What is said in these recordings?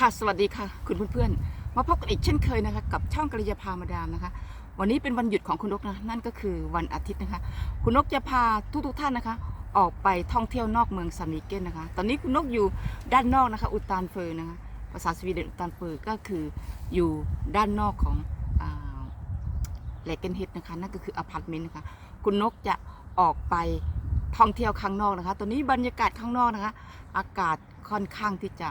ค่ะสวัสดีค่ะ คุณเพื่อนๆมาพบกันอีกเช่นเคยนะคะกับช่องกริยาพามาดามนะคะ วันนี้เป็นวันหยุดของคุณนกนะนั่นก็คือวันอาทิตย์นะคะ คุณนกจะพาทุกๆท่านนะคะ ออกไปท่องเที่ยวนอกเมืองซานิเกนนะคะ ตอนนี้คุณนกอยู่ด้านนอกนะคะ อุตานเฟอร์นะคะภาษาสวีเดนอุตานเฟอร์ก็คืออยู่ด้านนอกของเลเกนเฮดนะคะนั่นก็คืออพาร์ตเมนต์นะคะคุณนกจะออกไปท่องเที่ยวข้างนอกนะคะ ตอนนี้บรรยากาศข้างนอกนะคะ อากาศค่อนข้างที่จะ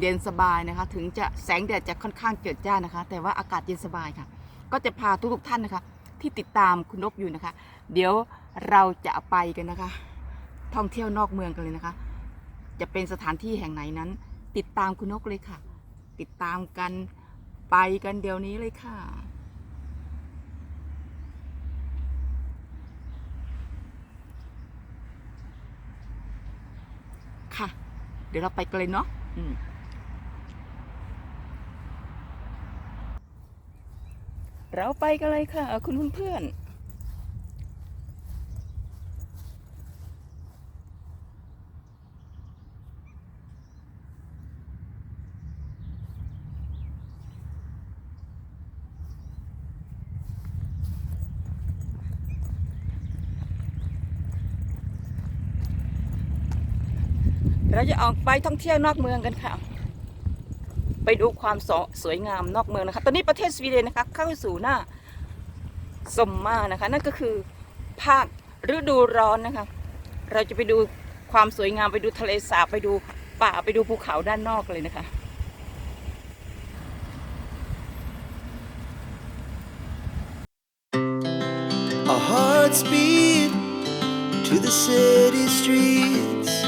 เย็นสบายนะคะ ถึงจะแสงแดดจะค่อนข้างเจิดจ้านะคะ แต่ว่าอากาศเย็นสบายค่ะ ก็จะพาทุกๆท่านนะคะ ที่ติดตามคุณนกอยู่นะคะ เดี๋ยวเราจะไปกันนะคะ ท่องเที่ยวนอกเมืองกันเลยนะคะ จะเป็นสถานที่แห่งไหนนั้น ติดตามคุณนกเลยค่ะ ติดตามกันไปกันเดี๋ยวนี้เลยค่ะค่ะ เดี๋ยวเราไปกันเลยเนาะ เราไปกันเลยค่ะ คุณเพื่อนๆ เราจะออกไปท่องเที่ยวนอกเมืองกันค่ะ ไปดูความสสวยงามนอกเมืองนะคะ ตอนนี้ประเทศสวีเดนนะคะ เข้าสู่หน้าสมมานะคะ นั่นก็คือภาคฤดูร้อนนะคะ เราจะไปดูความสวยงามไปดูทะเลสาบไปดูป่าไปดูภูเขาด้านนอกเลยนะคะ Our hearts beat to the city streets.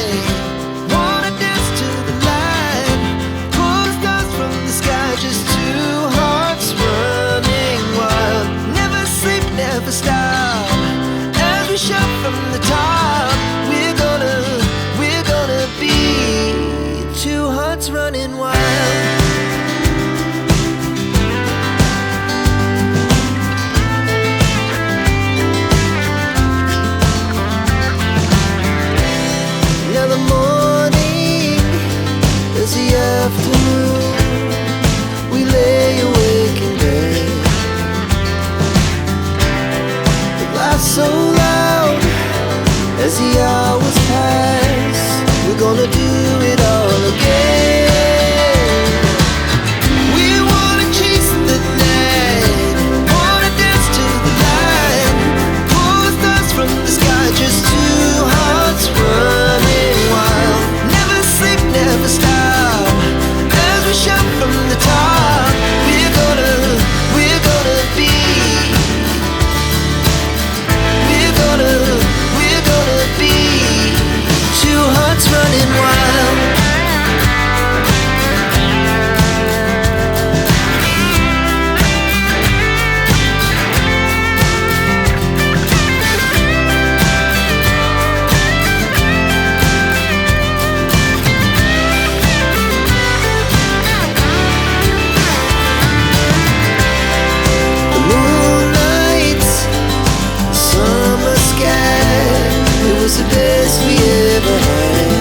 was the best we ever had.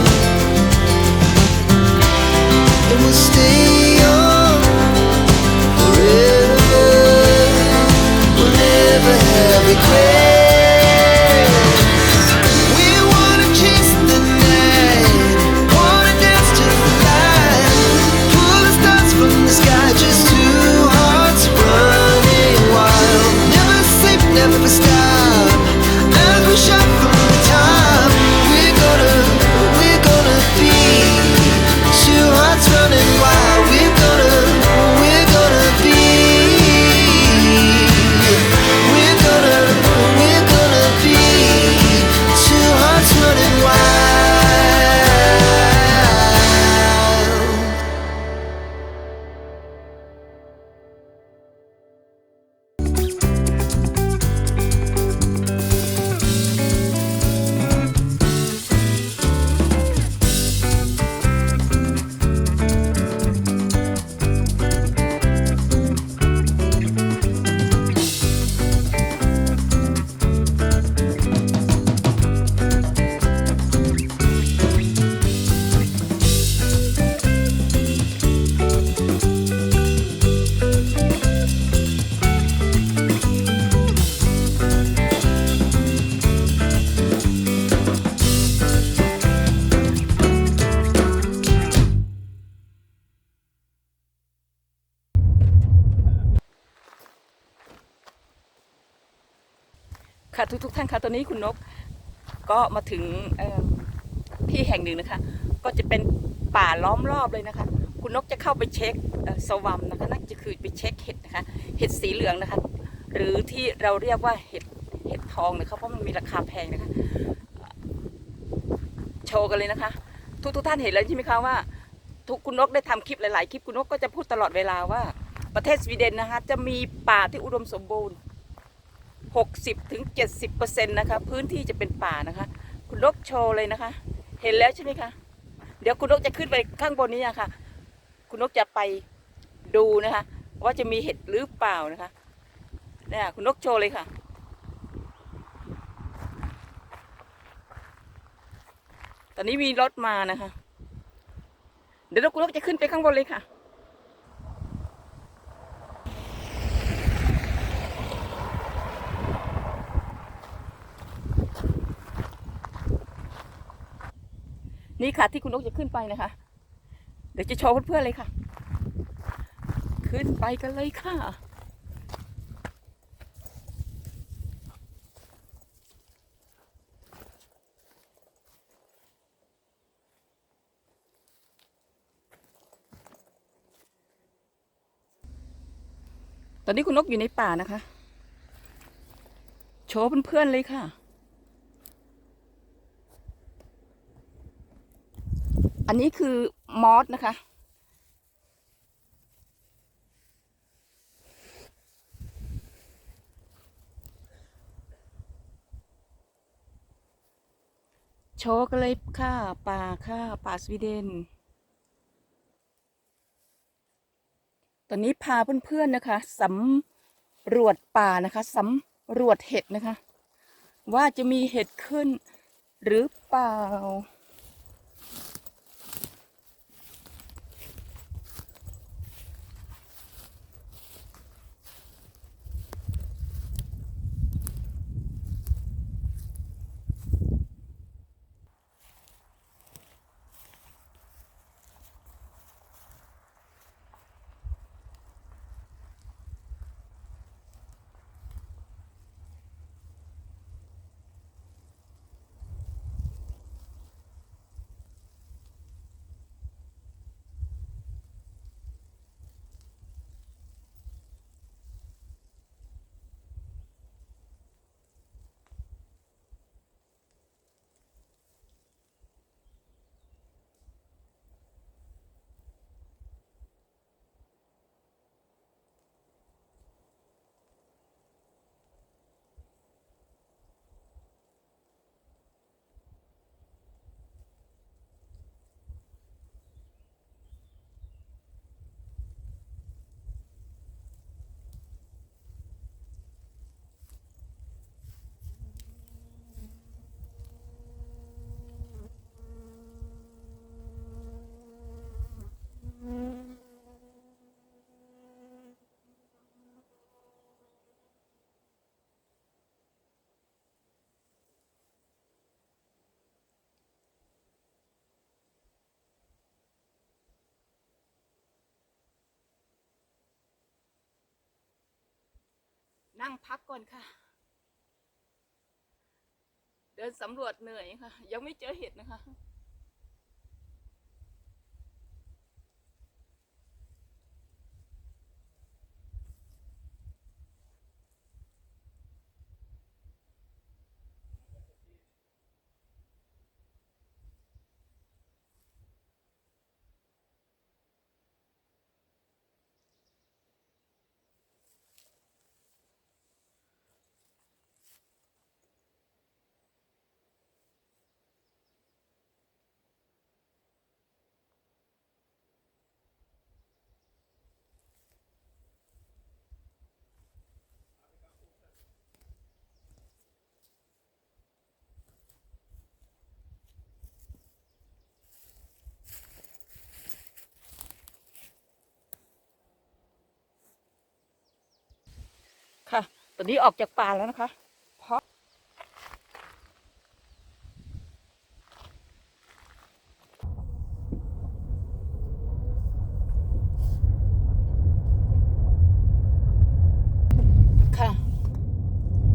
And we'll stay on forever. We'll never have regrets. กท่านคะตอนนี้คุณนกก็มาถึงที่แห่งหนึ่งนะคะ ก็จะเป็นป่าล้อมรอบเลยนะคะ คุณนกจะเข้าไปเช็คสวัมนะคะนั่นจะคือไปเช็คเห็ดนะคะ เห็ดสีเหลืองนะคะ หรือที่เราเรียกว่าเห็ดเห็ดทองนะคะเพราะมันมีราคาแพงนะคะ โชว์กันเลยนะคะ ทุกทุกท่านเห็นแล้วใช่ไหมคะว่าทุกคุณนกได้ทำคลิปหลาย ๆ คลิปคุณนกก็จะพูดตลอดเวลาว่า ประเทศสวีเดนนะคะจะมีป่าที่อุดมสมบูรณ์ 60ถึง70เปอร์เซ็นต์นะคะ พื้นที่จะเป็นป่านะคะ คุณนกโชว์เลยนะคะ เห็นแล้วใช่ไหมคะ เดี๋ยวคุณนกจะขึ้นไปข้างบนนี้นะคะคุณนกจะไปดูนะคะ ว่าจะมีเห็ดหรือเปล่านะคะเนี่ยคุณนกโชว์เลยค่ะตอนนี้มีรถมานะคะ เดี๋ยวคุณนกจะขึ้นไปข้างบนเลยค่ะ นี่ค่ะที่คุณนกจะขึ้นไปนะคะ เดี๋ยวจะโชว์เพื่อนๆเลยค่ะ ขึ้นไปกันเลยค่ะตอนนี้คุณนกอยู่ในป่านะคะ โชว์เพื่อนๆเลยค่ะ อันนี้คือมอสนะคะ โชกเลยค่ะป่าค่ะป่าสวีเดน ตอนนี้พาเพื่อนๆนะคะสำรวจป่านะคะสำรวจเห็ดนะคะ ว่าจะมีเห็ดขึ้นหรือเปล่า นั่งพักก่อนค่ะ เดินสำรวจเหนื่อยค่ะ ยังไม่เจอเห็ดนะคะ ค่ะ ตอนนี้ออกจากป่าแล้วนะคะ เพราะ ค่ะ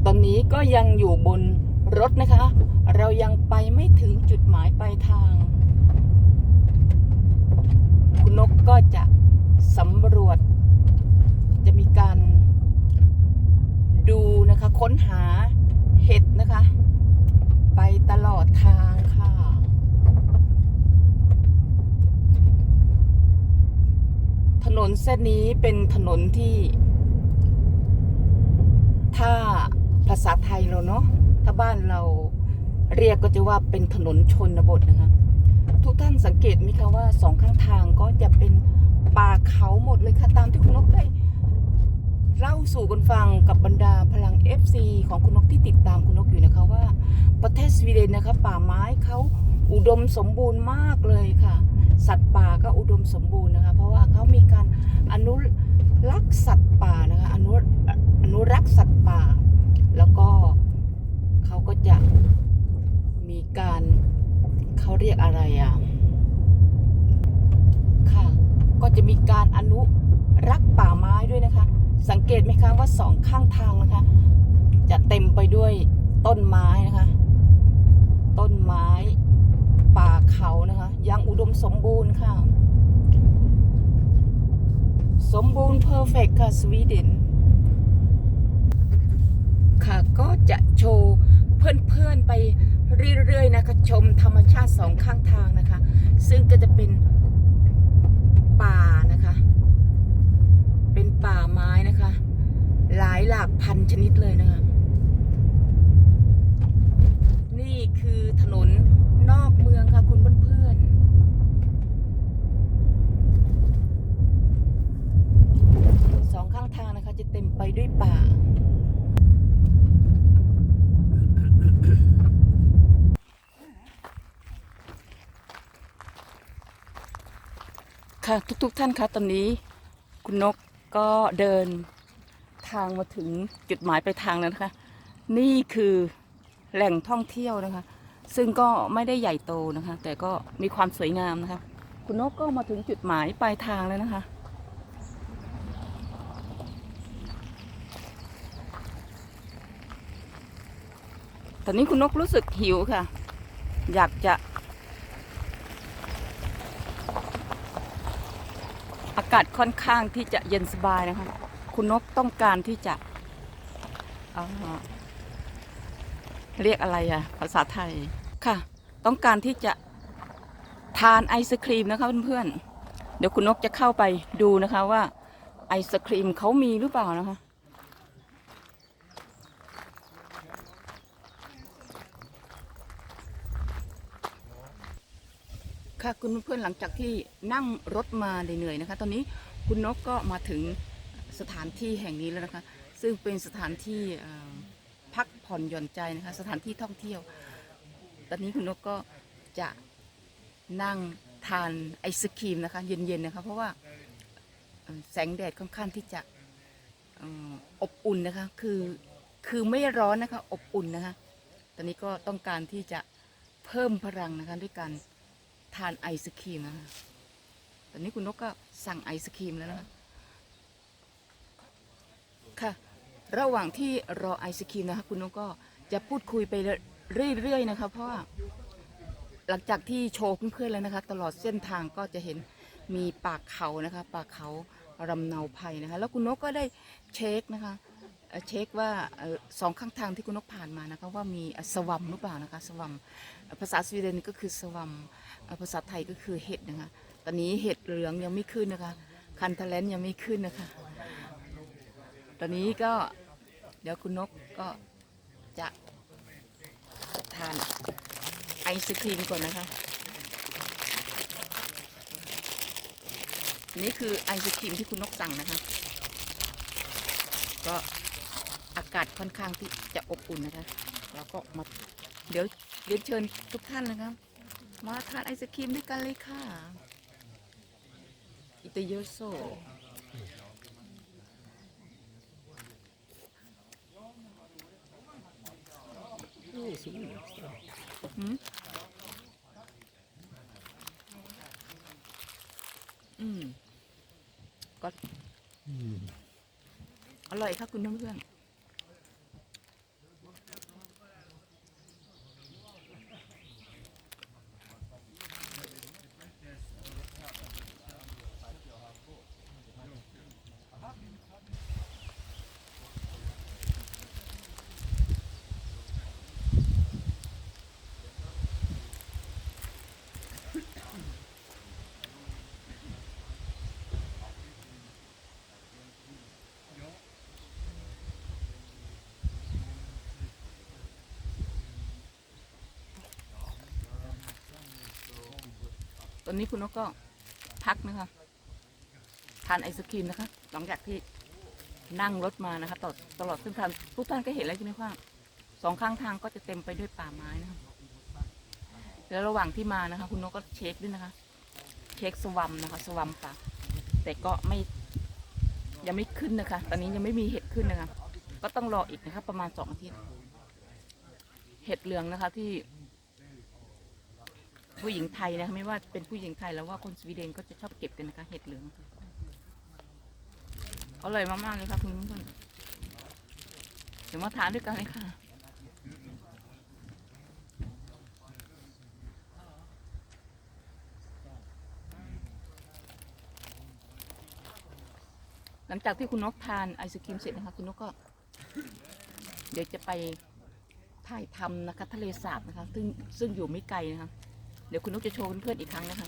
ตอนนี้ก็ยังอยู่บนรถนะคะ เรายังไปไม่ถึงจุดหมายปลายทาง คุณนกก็จะสำรวจ จะมีการดูนะ ค้นหาเห็ดนะคะ ไปตลอดทางค่ะ ถนนเส้นนี้เป็นถนนที่ ถ้าภาษาไทยเราเนาะถ้าบ้านเราเรียกก็จะว่าเป็นถนนชนบทนะคะ ทุกท่านสังเกตไหมคะว่าสองข้างทางก็จะเป็นป่าเขาหมดเลยค่ะตามที่คุณนกได้ เล่าสู่กันฟังกับบรรดาพลัง FC ของคุณนกที่ติดตามคุณนกอยู่นะคะว่า ประเทศสวีเดนนะคะป่าไม้เขาอุดมสมบูรณ์มากเลยค่ะ สัตว์ป่าก็อุดมสมบูรณ์นะคะ เพราะว่าเขามีการอนุรักษ์สัตว์ป่านะคะอนุอนุรักษ์สัตว์ป่า แล้วก็เขาก็จะมีการเขาเรียกอะไรอะค่ะ ก็จะมีการอนุรักษ์ป่าไม้ด้วยนะคะ สังเกตไหมคะว่าสองข้างทางนะคะ จะเต็มไปด้วยต้นไม้นะคะ ต้นไม้ป่าเขานะคะ ยังอุดมสมบูรณ์ค่ะ สมบูรณ์เพอร์เฟกค่ะสวีเดนค่ะก็จะโชว์เพื่อนๆไปเรื่อยๆนะคะชมธรรมชาติสองข้างทางนะคะ ซึ่งก็จะเป็นป่านะคะ เป็นป่าไม้นะคะ หลายหลากพันชนิดเลยนะคะ นี่คือถนนนอกเมืองค่ะคุณเพื่อนๆสองข้างทางนะคะ จะเต็มไปด้วยป่าค่ะทุกๆท่านคะตอนนี้คุณนก ก็เดินทางมาถึงจุดหมายปลายทางแล้วนะคะ นี่คือแหล่งท่องเที่ยวนะคะ ซึ่งก็ไม่ได้ใหญ่โตนะคะ แต่ก็มีความสวยงามนะคะคุณนกก็มาถึงจุดหมายปลายทางแล้วนะคะ ตอนนี้คุณนกรู้สึกหิวค่ะ อยากจะากาศค่อนข้างที่จะเย็นสบายนะคะ คุณนกต้องการที่จะเเรียกอะไรอะภาษาไทยค่ะ ต้องการที่จะทานไอศครีมนะคะเพื่อนๆเดี๋ยวคุณนกจะเข้าไปดูนะคะว่าไอศครีมเขามีหรือเปล่านะคะ ค่ะคุณเพื่อนหลังจากที่นั่งรถมาเหนื่อยๆนะคะ ตอนนี้คุณนกก็มาถึงสถานที่แห่งนี้แล้วนะคะ ซึ่งเป็นสถานที่พักผ่อนหย่อนใจนะคะ สถานที่ท่องเที่ยว ตอนนี้คุณนกก็จะนั่งทานไอศครีมนะคะ เย็นๆนะคะ เพราะว่าแสงแดดค่อนข้างที่จะเอ่ออบอุ่นนะคะ คือคือไม่ร้อนนะคะ อบอุ่นนะคะ ตอนนี้ก็ต้องการที่จะเพิ่มพลังนะคะด้วยการ ทานไอศครีมนะตอนนี้คุณนกก็สั่งไอศครีมแล้วนะคะค่ะ ระหว่างที่รอไอศครีมนะคะคุณนกก็จะพูดคุยไปเรื่อยๆนะคะ เพราะว่าหลังจากที่โชว์เพื่อนๆแล้วนะคะ ตลอดเส้นทางก็จะเห็นมีป่าเขานะคะป่าเขารำเนาภัยนะคะ แล้วคุณนกก็ได้เช็คนะคะ เช็คว่าสองข้างทางที่คุณนกผ่านมานะคะว่ามีสวัมหรือเปล่านะคะสวัมภาษาสวีเดนก็คือสวัมภาษาไทยก็คือเห็ดนะคะตอนนี้เห็ดเหลืองยังไม่ขึ้นนะคะ คันทะเลนยังไม่ขึ้นนะคะ ตอนนี้ก็เดี๋ยวคุณนกก็จะทานไอศครีมก่อนนะคะนี่คือไอศครีมที่คุณนกสั่งนะคะ ก็ากาศค่อนข้างที่จะอบอุ่นนะคะ แล้วก็มาเดี๋ยวเรียนเชิญทุกท่านนะคะมาทานไอศครีมด้วยกันเลยค่ะ อิตาโยโซหืมอืมก็อร่อยค่ะคุณเพื่อนๆ ตอนนี้คุณนกก็พักนะคะ ทานไอศครีมนะคะ หลังจากที่นั่งรถมานะคะตลอดตลอดเส้นทางทุกท่านก็เห็นแล้วใช่ไหมว่าสองข้างทางก็จะเต็มไปด้วยป่าไม้นะคะแล้วระหว่างที่มานะคะ คุณนกก็เช็คด้วยนะคะ เช็คสวัมนะคะ สวัมป่าแต่ก็ไม่ยังไม่ขึ้นนะคะ ตอนนี้ยังไม่มีเห็ดขึ้นนะคะ ก็ต้องรออีกนะคะ ประมาณสองอาทิตย์ เห็ดเหลืองนะคะที่ ผู้หญิงไทยนะคะไม่ว่าเป็นผู้หญิงไทยแล้วว่าคนสวีเดนก็จะชอบเก็บกันนะคะเห็ดเหลืองอร่อยมากๆเลยค่ะคุณผู้ชมเดี๋ยวมาทานด้วยกันเลยค่ะหลังจากที่คุณนกทานไอศครีมเสร็จนะคะ คุณนกก็ เดี๋ยวจะไปถ่ายทำนะคะ ทะเลสาบนะคะ ซึ่งซึ่งอยู่ไม่ไกลนะคะ เดี๋ยวคุณนกจะโชว์เพื่อนๆอีกครั้งนะคะ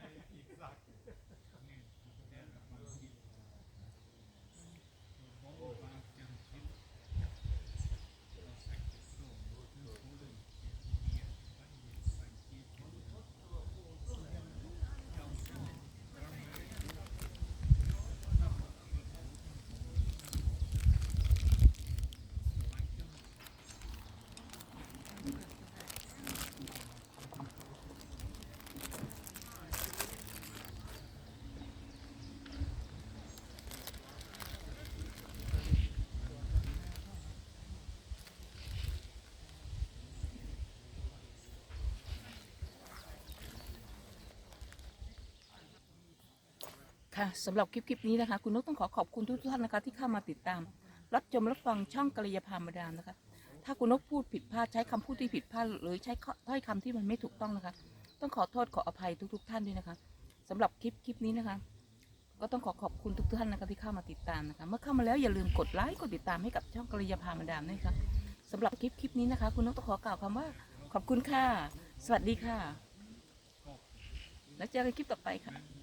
ค่ะสำหรับคลิปคลิปนี้นะคะ คุณนกต้องขอขอบคุณทุกท่านนะคะ ที่เข้ามาติดตาม รับชมรับฟังช่องกัลยาพามาดามนะคะ ถ้าคุณนกพูดผิดพลาดใช้คำพูดที่ผิดพลาดหรือใช้ถ้อยคำที่มันไม่ถูกต้องนะคะ ต้องขอโทษขออภัยทุก ๆ ท่านด้วยนะคะสำหรับคลิปคลิปนี้นะคะ ก็ต้องขอขอบคุณทุกท่านนะคะที่เข้ามาติดตามนะคะ เมื่อเข้ามาแล้วอย่าลืมกดไลค์กดติดตามให้กับช่องกัลยาพามาดามด้วยค่ะสำหรับคลิปคลิปนี้นะคะ คุณนกต้องขอกล่าวคำว่าขอบคุณค่ะ สวัสดีค่ะ แล้วเจอกันคลิปต่อไปค่ะ